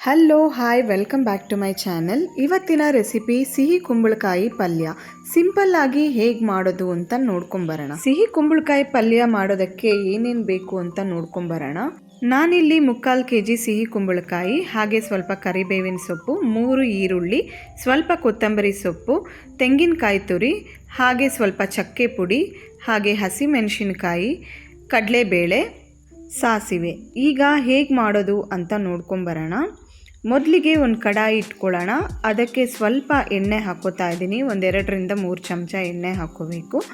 Hello hi welcome back to my channel ಇವತ್ತಿನ recipe ಸಿಹಿ ಕುಂಬಳಕಾಯಿ ಪಲ್ಯ. ಸಿಂಪಲ್ ಆಗಿ ಹೇಗೆ ಮಾಡೋದು ಅಂತ ನೋಡ್ಕೊಂಬರೋಣ ಸಿಹಿ ಕುಂಬಳಕಾಯಿ ಪಲ್ಯ ಮಾಡೋದಕ್ಕೆ ಏನೇನು ಬೇಕು ಅಂತ ನೋಡ್ಕೊಂಬರೋಣ ನಾನಿಲ್ಲಿ ಮುಕ್ಕಾಲು ಕೆ ಜಿ ಸಿಹಿ ಕುಂಬಳಕಾಯಿ, ಹಾಗೆ ಸ್ವಲ್ಪ ಕರಿಬೇವಿನ ಸೊಪ್ಪು, ಮೂರು ಈರುಳ್ಳಿ, ಸ್ವಲ್ಪ ಕೊತ್ತಂಬರಿ ಸೊಪ್ಪು, ತೆಂಗಿನಕಾಯಿ ತುರಿ, ಹಾಗೆ ಸ್ವಲ್ಪ ಚಕ್ಕೆ ಪುಡಿ, ಹಾಗೆ ಹಸಿಮೆಣಸಿನಕಾಯಿ, ಕಡಲೆಬೇಳೆ, ಸಾಸಿವೆ. ಈಗ ಹೇಗೆ ಮಾಡೋದು ಅಂತ ನೋಡ್ಕೊಂಬರೋಣ. ಮೊದಲಿಗೆ ಒಂದು ಕಡಾಯಿ ಇಟ್ಕೊಳ್ಳೋಣ. ಅದಕ್ಕೆ ಸ್ವಲ್ಪ ಎಣ್ಣೆ ಹಾಕೋತಾ ಇದ್ದೀನಿ. ಒಂದೆರಡರಿಂದ ಮೂರು ಚಮಚ ಎಣ್ಣೆ ಹಾಕೋಬೇಕು.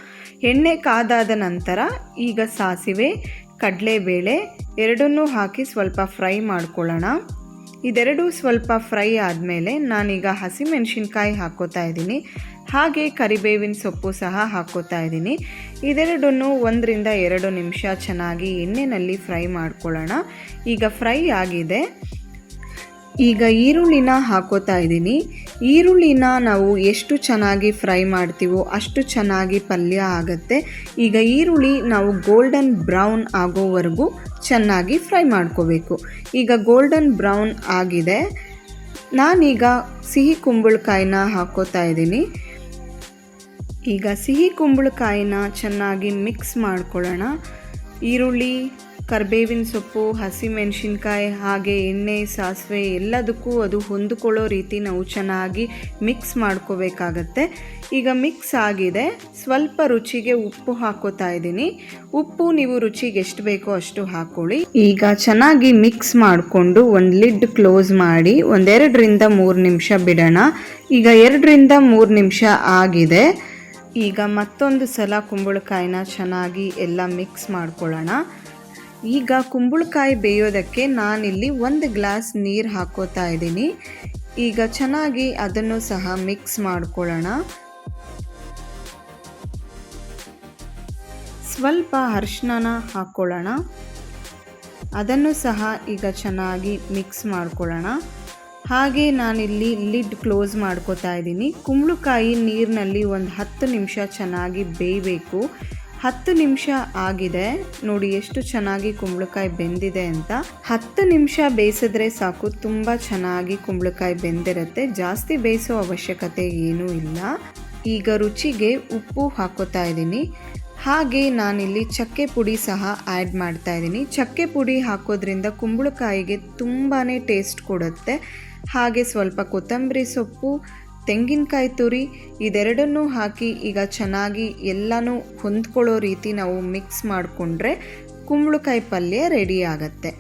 ಎಣ್ಣೆ ಕಾದಾದ ನಂತರ ಈಗ ಸಾಸಿವೆ ಕಡಲೆಬೇಳೆ ಎರಡನ್ನೂ ಹಾಕಿ ಸ್ವಲ್ಪ ಫ್ರೈ ಮಾಡ್ಕೊಳ್ಳೋಣ. ಇದೆರಡೂ ಸ್ವಲ್ಪ ಫ್ರೈ ಆದಮೇಲೆ ನಾನೀಗ ಹಸಿಮೆಣಸಿನ್ಕಾಯಿ ಹಾಕೋತಾ ಇದ್ದೀನಿ. ಹಾಗೆ ಕರಿಬೇವಿನ ಸೊಪ್ಪು ಸಹ ಹಾಕೋತಾ ಇದ್ದೀನಿ. ಇದೆರಡನ್ನು ಒಂದರಿಂದ ಎರಡು ನಿಮಿಷ ಚೆನ್ನಾಗಿ ಎಣ್ಣೆಯಲ್ಲಿ ಫ್ರೈ ಮಾಡ್ಕೊಳ್ಳೋಣ. ಈಗ ಫ್ರೈ ಆಗಿದೆ. ಈಗ ಈರುಳ್ಳಿನ ಹಾಕೋತಾ ಇದ್ದೀನಿ. ಈರುಳ್ಳಿನ ನಾವು ಎಷ್ಟು ಚೆನ್ನಾಗಿ ಫ್ರೈ ಮಾಡ್ತೀವೋ ಅಷ್ಟು ಚೆನ್ನಾಗಿ ಪಲ್ಯ ಆಗುತ್ತೆ. ಈಗ ಈರುಳ್ಳಿ ನಾವು ಗೋಲ್ಡನ್ ಬ್ರೌನ್ ಆಗೋವರೆಗೂ ಚೆನ್ನಾಗಿ ಫ್ರೈ ಮಾಡ್ಕೋಬೇಕು. ಈಗ ಗೋಲ್ಡನ್ ಬ್ರೌನ್ ಆಗಿದೆ. ನಾನೀಗ ಸಿಹಿ ಕುಂಬಳಕಾಯಿನ ಹಾಕೋತಾ ಇದ್ದೀನಿ. ಈಗ ಸಿಹಿ ಕುಂಬಳಕಾಯಿನ ಚೆನ್ನಾಗಿ ಮಿಕ್ಸ್ ಮಾಡ್ಕೊಳ್ಳೋಣ. ಈರುಳ್ಳಿ ಕರಿಬೇವಿನ ಸೊಪ್ಪು, ಹಸಿಮೆಣಸಿನ್ಕಾಯಿ, ಹಾಗೆ ಎಣ್ಣೆ, ಸಾಸಿವೆ ಎಲ್ಲದಕ್ಕೂ ಅದು ಹೊಂದಿಕೊಳ್ಳೋ ರೀತಿ ನಾವು ಚೆನ್ನಾಗಿ ಮಿಕ್ಸ್ ಮಾಡ್ಕೋಬೇಕಾಗತ್ತೆ. ಈಗ ಮಿಕ್ಸ್ ಆಗಿದೆ. ಸ್ವಲ್ಪ ರುಚಿಗೆ ಉಪ್ಪು ಹಾಕೋತಾ ಇದ್ದೀನಿ. ಉಪ್ಪು ನೀವು ರುಚಿಗೆ ಎಷ್ಟು ಬೇಕೋ ಅಷ್ಟು ಹಾಕೊಳ್ಳಿ. ಈಗ ಚೆನ್ನಾಗಿ ಮಿಕ್ಸ್ ಮಾಡಿಕೊಂಡು ಒಂದು ಲಿಡ್ ಕ್ಲೋಸ್ ಮಾಡಿ ಒಂದೆರಡರಿಂದ ಮೂರು ನಿಮಿಷ ಬಿಡೋಣ. ಈಗ ಎರಡರಿಂದ ಮೂರು ನಿಮಿಷ ಆಗಿದೆ. ಈಗ ಮತ್ತೊಂದು ಸಲ ಕುಂಬಳಕಾಯಿನ ಚೆನ್ನಾಗಿ ಎಲ್ಲ ಮಿಕ್ಸ್ ಮಾಡ್ಕೊಳ್ಳೋಣ. ಈಗ ಕುಂಬಳಕಾಯಿ ಬೇಯೋದಕ್ಕೆ ನಾನಿಲ್ಲಿ ಒಂದು ಗ್ಲಾಸ್ ನೀರು ಹಾಕೋತಾ ಇದ್ದೀನಿ. ಈಗ ಚೆನ್ನಾಗಿ ಅದನ್ನು ಸಹ ಮಿಕ್ಸ್ ಮಾಡ್ಕೊಳ್ಳೋಣ. ಸ್ವಲ್ಪ ಅರಿಶಿನ ಹಾಕ್ಕೊಳ್ಳೋಣ ಅದನ್ನು ಸಹ ಈಗ ಚೆನ್ನಾಗಿ ಮಿಕ್ಸ್ ಮಾಡ್ಕೊಳ್ಳೋಣ. ಹಾಗೆ ನಾನಿಲ್ಲಿ ಲಿಡ್ ಕ್ಲೋಸ್ ಮಾಡ್ಕೋತಾ ಇದ್ದೀನಿ. ಕುಂಬಳಕಾಯಿ ನೀರಿನಲ್ಲಿ ಒಂದು ಹತ್ತು ನಿಮಿಷ ಚೆನ್ನಾಗಿ ಬೇಯಬೇಕು. ಹತ್ತು ನಿಮಿಷ ಆಗಿದೆ. ನೋಡಿ ಎಷ್ಟು ಚೆನ್ನಾಗಿ ಕುಂಬಳಕಾಯಿ ಬೆಂದಿದೆ ಅಂತ. ಹತ್ತು ನಿಮಿಷ ಬೇಯಿಸಿದ್ರೆ ಸಾಕು, ತುಂಬ ಚೆನ್ನಾಗಿ ಕುಂಬಳಕಾಯಿ ಬೆಂದಿರುತ್ತೆ. ಜಾಸ್ತಿ ಬೇಯಿಸೋ ಅವಶ್ಯಕತೆ ಏನೂ ಇಲ್ಲ. ಈಗ ರುಚಿಗೆ ಉಪ್ಪು ಹಾಕೋತಾ ಇದ್ದೀನಿ. ಹಾಗೆ ನಾನಿಲ್ಲಿ ಚಕ್ಕೆ ಪುಡಿ ಸಹ ಆ್ಯಡ್ ಮಾಡ್ತಾ ಇದ್ದೀನಿ. ಚಕ್ಕೆ ಪುಡಿ ಹಾಕೋದ್ರಿಂದ ಕುಂಬಳಕಾಯಿಗೆ ತುಂಬಾ ಟೇಸ್ಟ್ ಕೊಡುತ್ತೆ. ಹಾಗೆ ಸ್ವಲ್ಪ ಕೊತ್ತಂಬರಿ ಸೊಪ್ಪು ತೆಂಗಿನಕಾಯಿ ತುರಿ ಇದೆರಡನ್ನೂ ಹಾಕಿ ಈಗ ಚೆನ್ನಾಗಿ ಎಲ್ಲನೂ ಹೊಂದ್ಕೊಳ್ಳೋ ರೀತಿ ನಾವು ಮಿಕ್ಸ್ ಮಾಡಿಕೊಂಡ್ರೆ ಕುಂಬಳಕಾಯಿ ಪಲ್ಯ ರೆಡಿ ಆಗತ್ತೆ.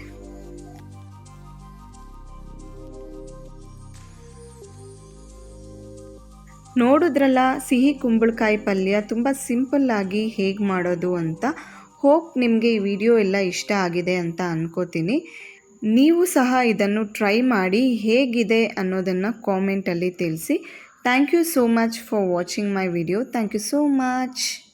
ನೋಡಿದ್ರಲ್ಲ, ಸಿಹಿ ಕುಂಬಳಕಾಯಿ ಪಲ್ಯ ತುಂಬ ಸಿಂಪಲ್ಲಾಗಿ ಹೇಗೆ ಮಾಡೋದು ಅಂತ. ಹೋಪ್ ನಿಮಗೆ ಈ ವಿಡಿಯೋ ಎಲ್ಲ ಇಷ್ಟ ಆಗಿದೆ ಅಂತ ಅನ್ಕೋತೀನಿ. ನೀವು ಸಹ ಇದನ್ನು ಟ್ರೈ ಮಾಡಿ ಹೇಗಿದೆ ಅನ್ನೋದನ್ನು ಕಾಮೆಂಟಲ್ಲಿ ತಿಳಿಸಿ. Thank you so much for watching my video thank you so much